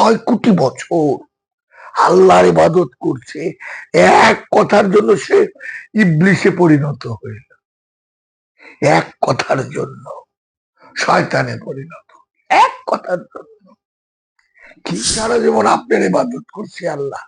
ছয় কোটি বছর আল্লাহর ইবাদত করছে। এক কথার জন্য সে ইবলিশে পরিণত হইল। এক কথার জন্য শয়তানে পরিণত এক কথার জন্য। কি সারা যেমন আপনার ইবাদত করছি আল্লাহ?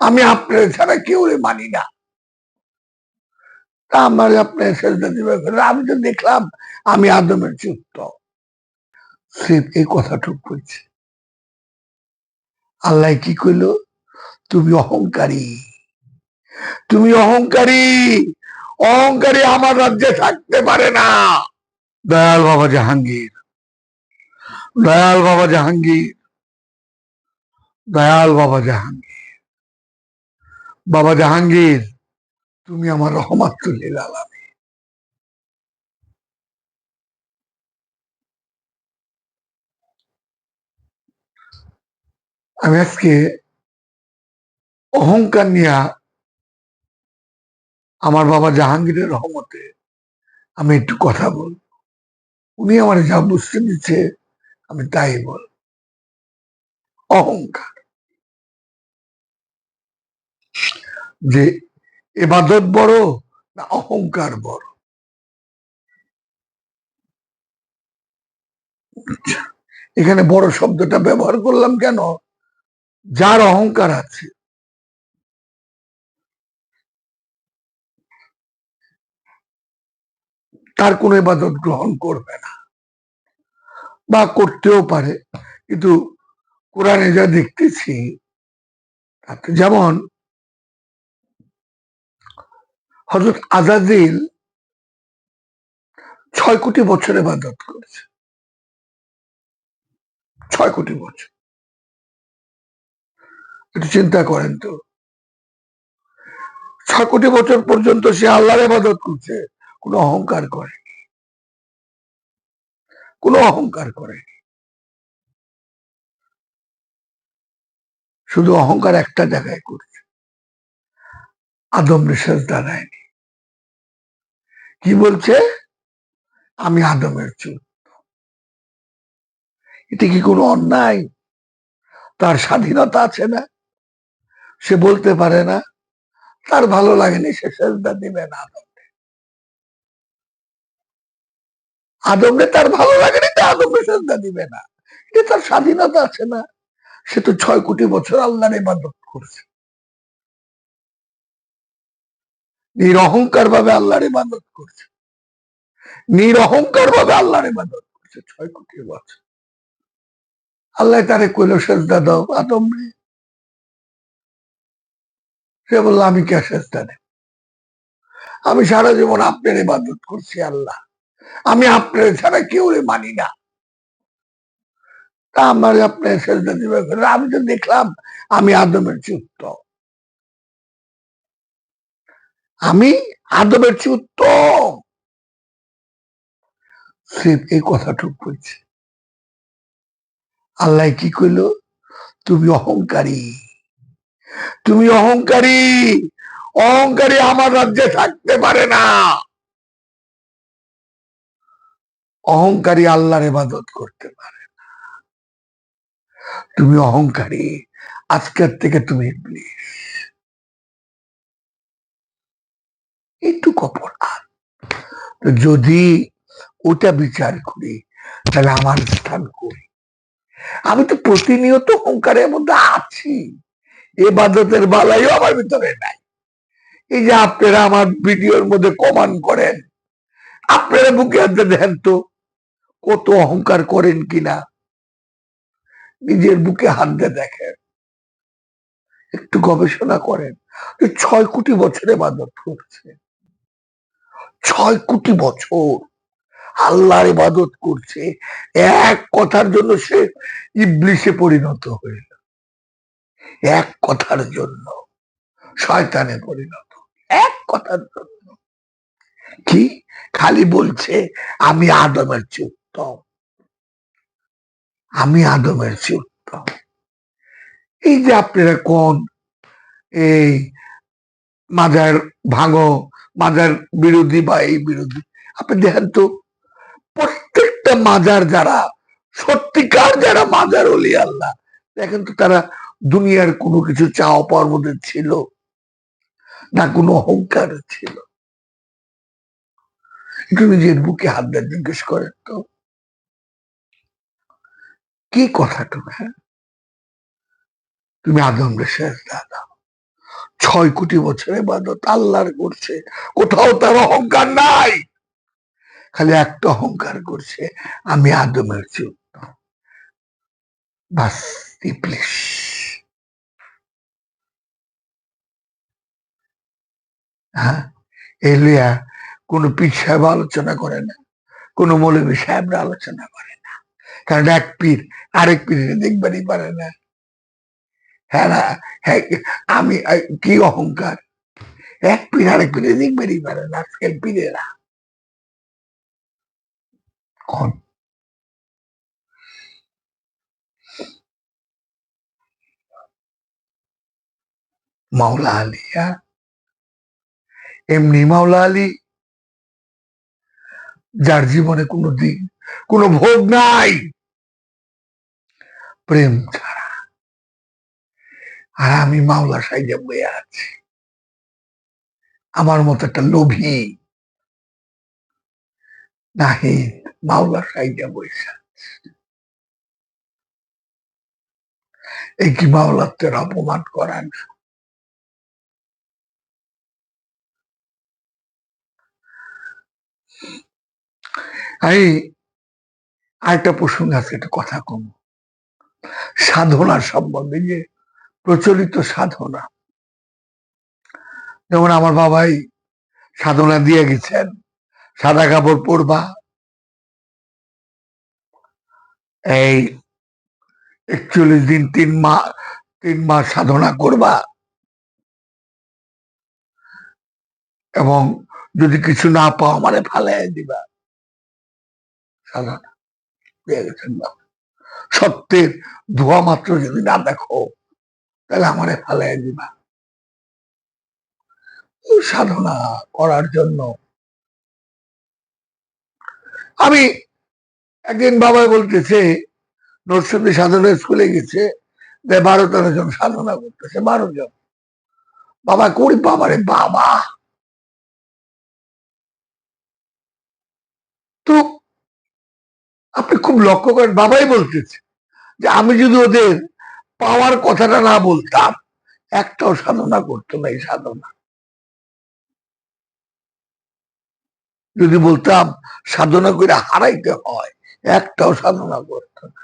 আমি আপনার ছাড়া কেউ মানি না। তা আমার আপনার সেজদা দিবে। আমি তো দেখলাম, আমি আদমের যুক্ত সে এই কথাটুক কইছে আল্লাহ কি কইল? তুমি অহংকারী। তুমি অহংকারী। অহংকারী আমার রাজ্যে থাকতে পারে না। দয়াল বাবা জাহাঙ্গীর। দয়াল বাবা জাহাঙ্গীর। দয়াল বাবা জাহাঙ্গীর। বাবা জাহাঙ্গীর, তুমি আমার রহমাতুল্লিল আলামী আমি আজকে অহংকার নিয়া আমার বাবা জাহাঙ্গীরের রহমতে আমি একটু কথা বল উনি আমার যা বুঝতে দিচ্ছে, আমি তাই বল অহংকার। যে এবাদত বড় না অহংকার বড়? এখানে বড় শব্দটা ব্যবহার করলাম কেন? যার অহংকার আছে। তার কোনো ইবাদত গ্রহণ করবে না। বা করতেও পারে, কিন্তু কোরআনে যা দেখতেছি, তাতে যেমন হজরত আজাদিল ছয় কোটি বছর ইবাদত করেছে। ছয় কোটি বছর। একটু চিন্তা করেন তো। ছয় কোটি বছর পর্যন্ত সে আল্লাহর ইবাদত করছে, কোনো অহংকার করেনি কোনো অহংকার করেনি শুধু অহংকার একটা জায়গায় করছে। আদম সেজদা দেয়নি কি বলছে? আমি আদমের চুপ এটা কি কোনো অন্যায়? তার স্বাধীনতা আছে না? সে বলতে পারে না, তার ভালো লাগেনি, সে সেজদা দিবে না আদমকে। আদমকে তার ভালো লাগেনি তো আদমকে সেজদা দিবে না। এটা তার স্বাধীনতা আছে না, সে তো ছয় কোটি বছর আল্লাহর ইবাদত করছে। নিরহংকার ভাবে আল্লাহর ইবাদত করছে। নিরহংকার ভাবে আল্লাহর ইবাদত করছে ছয় কোটি বছর। আল্লাহ তারে কইল, সেজদা দাও আদম সে বলল আমি কে সেজদা দেব আমি সারা জীবন আপনার ইবাদত করছি, আল্লাহ। আমি আপনার ছাড়া কেউ মানি না। তা আমার আপনার সেজদা দিবে। আমি তো দেখলাম, আমি আদমের চুক্ত আমি আদমের চেয়ে উত্তম সে এই কথাটুক বলছে। আল্লাহ কি কইল? তুমি অহংকারী। তুমি অহংকারী। অহংকারী আমার রাজ্যে থাকতে পারে না। অহংকারী আল্লাহর ইবাদত করতে পারে না। তুমি অহংকারী। আজকের থেকে তুমি ইবলিশ এইটুকু অপরাধ। যদি ওটা বিচার করি, তাহলে আমার স্থান করি আমি তো প্রতিনিয়ত অহংকারের মধ্যে আছি। এ বাদতের বালাইও আমার ভিতরে নাই। এই যে আপনারা আমার ভিডিওর মধ্যে কমান করেন, আপনারা বুকে হাতে দেখেন তো, কত অহংকার করেন কিনা। নিজের বুকে হাত দেখেন। একটু গবেষণা করেন ছয় কোটি বছরে বাদত করছে ছয় কোটি বছর আল্লাহর ইবাদত করছে। এক কথার জন্য সে ইবলিশে পরিণত হইল এক কথার জন্য শয়তানে পরিণত। এক কথার জন্য। কি? খালি বলছে, আমি আদমের চুক্তম আমি আদমের চুক্তম এই যে আপনারা কোন এই মাজার ভাঙো, মাজার বিরোধী বা এই বিরোধী, আপনি দেখেন তো, প্রত্যেকটা মাজার যারা, সত্যিকার যারা মাজার অলি আল্লাহ, দেখেন তো তারা দুনিয়ার কোনো কিছু চাওয়া পাওয়ার ছিল না, কোনো অহংকার ছিল। একটু নিজের বুকে হাত দিয়ে জিজ্ঞেস করেন তো, কি কথাটুক হ্যাঁ? তুমি আদম শেষ দাদা। ছয় কোটি বছরের বাদত আল্লাহর করছে, কোথাও তার অহংকার নাই। খালি একটা অহংকার করছে, আমি আদমের উত্তম বাস, ইবলিশ। হ্যাঁ? এলিয়া কোনো পীর সাহেব আলোচনা করে না, কোনো মৌলবী সাহেবরা আলোচনা করে না। কারণ এক পীর আরেক পীরের দেখবারই পারে না। হ্যাঁ হ্যাঁ আমি কি অহংকার? এক পীর আরেক পীরে দেখবারই পারে না, আজকাল পীরেরা। কোন? মাওলা আলী হ্যাঁ? এমনি মাওলা আলী, যার জীবনে কোনো দিন কোনো ভোগ নাই। প্রেম ছাড়া। আর আমি মাওলা সাইজে বয়ে আছি। আমার মতো একটা লোভী, নাহিদ মাওলা সাইজে বসে। এই কি মাওলার তোর অপমান করা এই আরেকটা প্রসঙ্গ আছে, একটা কথা কম। সাধনা সম্বন্ধে যে প্রচলিত সাধনা। যেমন আমার বাবাই সাধনা দিয়ে গেছেন, সাদা কাপড় পরবা। এই একচল্লিশ দিন তিন মাস তিন মাস সাধনা করবা। এবং যদি কিছু না পাও, আমারে ফালাই দিবা। সাধনা দিয়ে গেছেন বাবা। সত্যের ধোয়া মাত্র যদি না দেখো, তাহলে আমারে ফালাই দিবা। সাধনা করার জন্য। আমি একদিন বাবা বলতেছে, নরসিংদী সাধনা স্কুলে গেছে, যে বারো তেরো জন সাধনা করতেছে, বারো জন। বাবা করি বাবারে, বাবা। তো আপনি খুব লক্ষ্য করেন, বাবাই বলতেছে যে আমি যদি ওদের পাওয়ার কথাটা না বলতাম, একটাও সাধনা করতো না এই সাধনা। যদি বলতাম সাধনা করে হারাইতে হয়, একটাও সাধনা করতো না।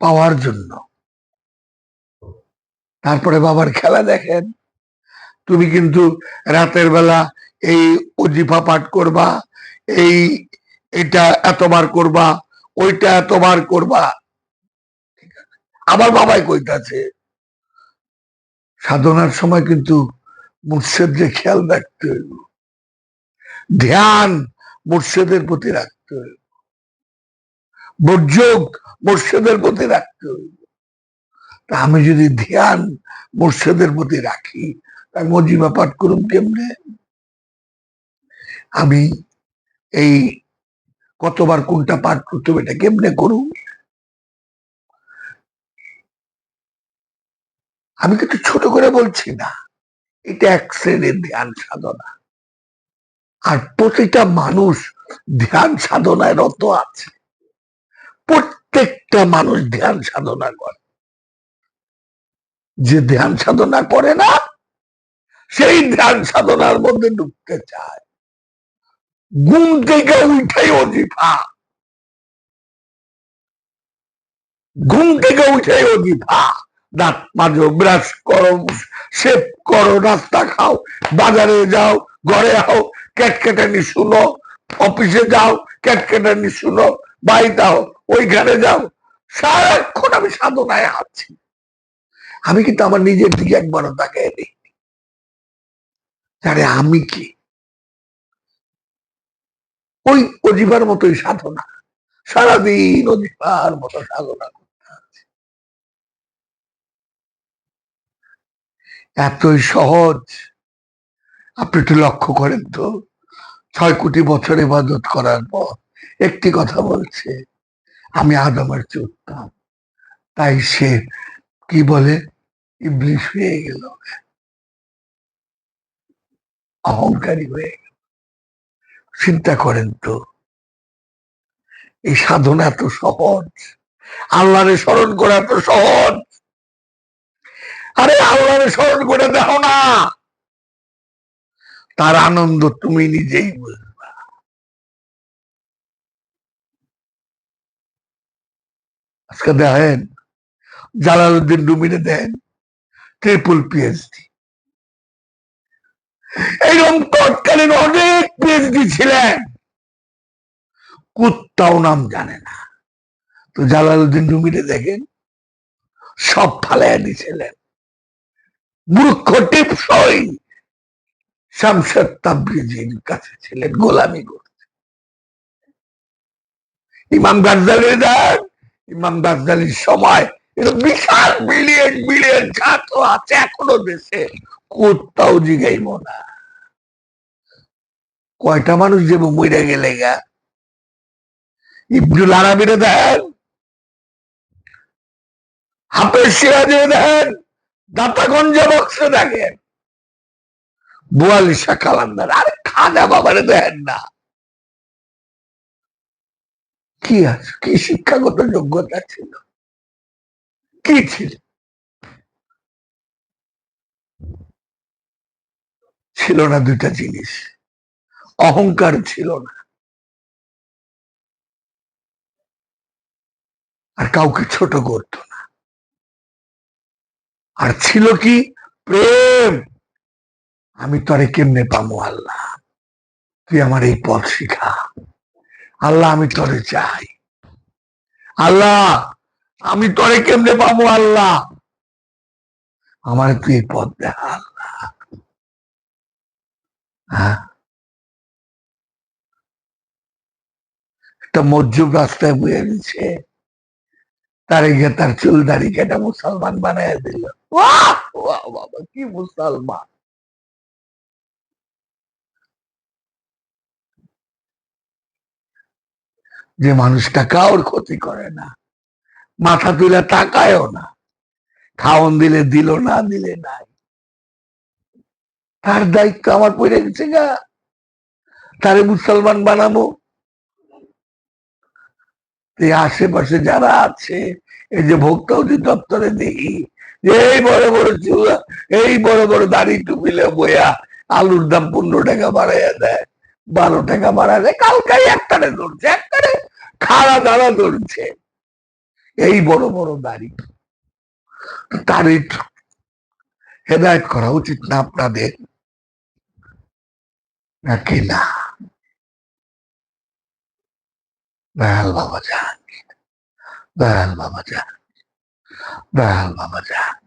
পাওয়ার জন্য। তারপরে বাবার খেলা দেখেন। তুমি কিন্তু রাতের বেলা এই অজিফা পাঠ করবা, এই এটা এতবার করবা, ওইটা এতবার করবা। আমার বাবাই কইতাছে, সাধনার সময় কিন্তু মুর্শেদকে খেয়াল রাখতে হইব। ধ্যান মুর্শেদের প্রতি রাখতে হইব। বর্যোগ মুর্শেদের প্রতি রাখতে হইব। তা আমি যদি ধ্যান মুর্শেদের প্রতি রাখি তার মজিমা পাঠ করুন কেমনে? আমি এই কতবার কোনটা পাঠ করতে হবে এটা কেমনে করুন আমি কিন্তু ছোট করে বলছি না, এটা এক শ্রেণির ধ্যান সাধনা। আর প্রতিটা মানুষ ধ্যান সাধনায় রত আছে। প্রত্যেকটা মানুষ ধ্যান সাধনা করে। যে ধ্যান সাধনা করে না, সেই ধ্যান সাধনার মধ্যে ঢুকতে চায়। ঘুম থেকে উঠে অজিফা ঘুম থেকে উঠে অজিফা দাঁত মাজো ব্রাশ করো শেভ করো খাও বাজারে যাও ঘরে আও ক্যাটকেটানি শুনো অফিসে যাও ক্যাটকেটানি শুনো বাড়িতে আও ওইখানে যাও সারাক্ষণ আমি সাধনায় আছি আমি কিন্তু আমার নিজের দিকে একবারও তাকাই নেই আরে আমি কি ওই অজিফার মতোই সাধনা। সারাদিন অজিফার মতো সাধনা এতই সহজ। আপনি একটু লক্ষ্য করেন তো, ছয় কোটি বছর ইবাদত করার পর একটি কথা বলছে, আমি আদমের চুত্তাম তাই সে কি বলে? ইবলিশ হয়ে গেল। অহংকারী হয়ে গেল। চিন্তা করেন তো। এই সাধনা এত সহজ। আল্লাহরে স্মরণ করা এত সহজ। আরে আল্লাহরে স্মরণ করে দেখো না। তার আনন্দ তুমি নিজেই বুঝবা। আজকে দেখেন, জালালউদ্দিন রুমিনে দেন ট্রিপল পিএইচডি এইরকম তৎকালীন অনেক পিএইচডি ছিলেন। কুত্তাও নাম জানে না। তো জালালউদ্দিন রুমিনে দেখেন, সব ফালাইয়া দিয়েছিলেন মূর্খ টিপসই শামসাদ তাবরিজির কাছে ছিলেন, গোলামি করতে। ইমাম গাজ্জালির দেন, ইমাম গাজ্জালির সময় বিশাল বিলিয়ন বিলিয়ন ছাত্র আছে এখনও দেশে। কোথাও জিগাইব না। কয়টা মানুষ যে মরে গেলে গা? ইবনুল আরাবিরে দেন, হাফেজ সিরাজে দেন, দাতাগঞ্জে বক্সে দেখেন, বুয়ালিশা কালান্দার আরে খাজা বাবারে দেন না। কি আছে কি শিক্ষাগত যোগ্যতা ছিল? কি ছিল? ছিল না দুইটা জিনিস। অহংকার ছিল না। আর কাউকে ছোট করত না। আর ছিল কি? প্রেম! আমি তরে কেমনে পামো আল্লাহ? তুই আমার এই পথ শিখা। আল্লাহ, আমি তরে চাই। আল্লাহ, আমি তরে কেমনে পাবো আল্লাহ? আমার তুই পথ দেখা আল্লাহ হ্যাঁ একটা মজ্জুব রাস্তায় বয়ে দিচ্ছে তার তার চুল দাড়ি কেটে মুসলমান বানায় দিল। বাবা, কি মুসলমান। যে মানুষটা কাউর ক্ষতি করে না, মাথা তুলে তাকায়ও না। খাওয়ন দিলে দিল না, দিলে নাই। তার দায়িত্ব আমার পড়ে গেছে গা। তারে মুসলমান বানাবো। আশেপাশে যারা আছে, এই যে ভোক্তা অধিদপ্তরে দেখি এই বড় বড় চুলা এই বড় বড় দাড়ি টুপিলে বইয়া আলুর দাম পনেরো টাকা বাড়াইয়া দেয়, বারো টাকা বাড়ায় দেয়, কালকাই একটারে ধরছে, একটারে খাড়া দাঁড়া ধরছে। এই বড় বড় দাড়ি। তার হেদায়ত করা উচিত না আপনাদের। নাকি না দয়াল বাবা জাহাঙ্গীর দয়াল বাবা জাহাঙ্গীর দয়াল বাবা জাহাঙ্গীর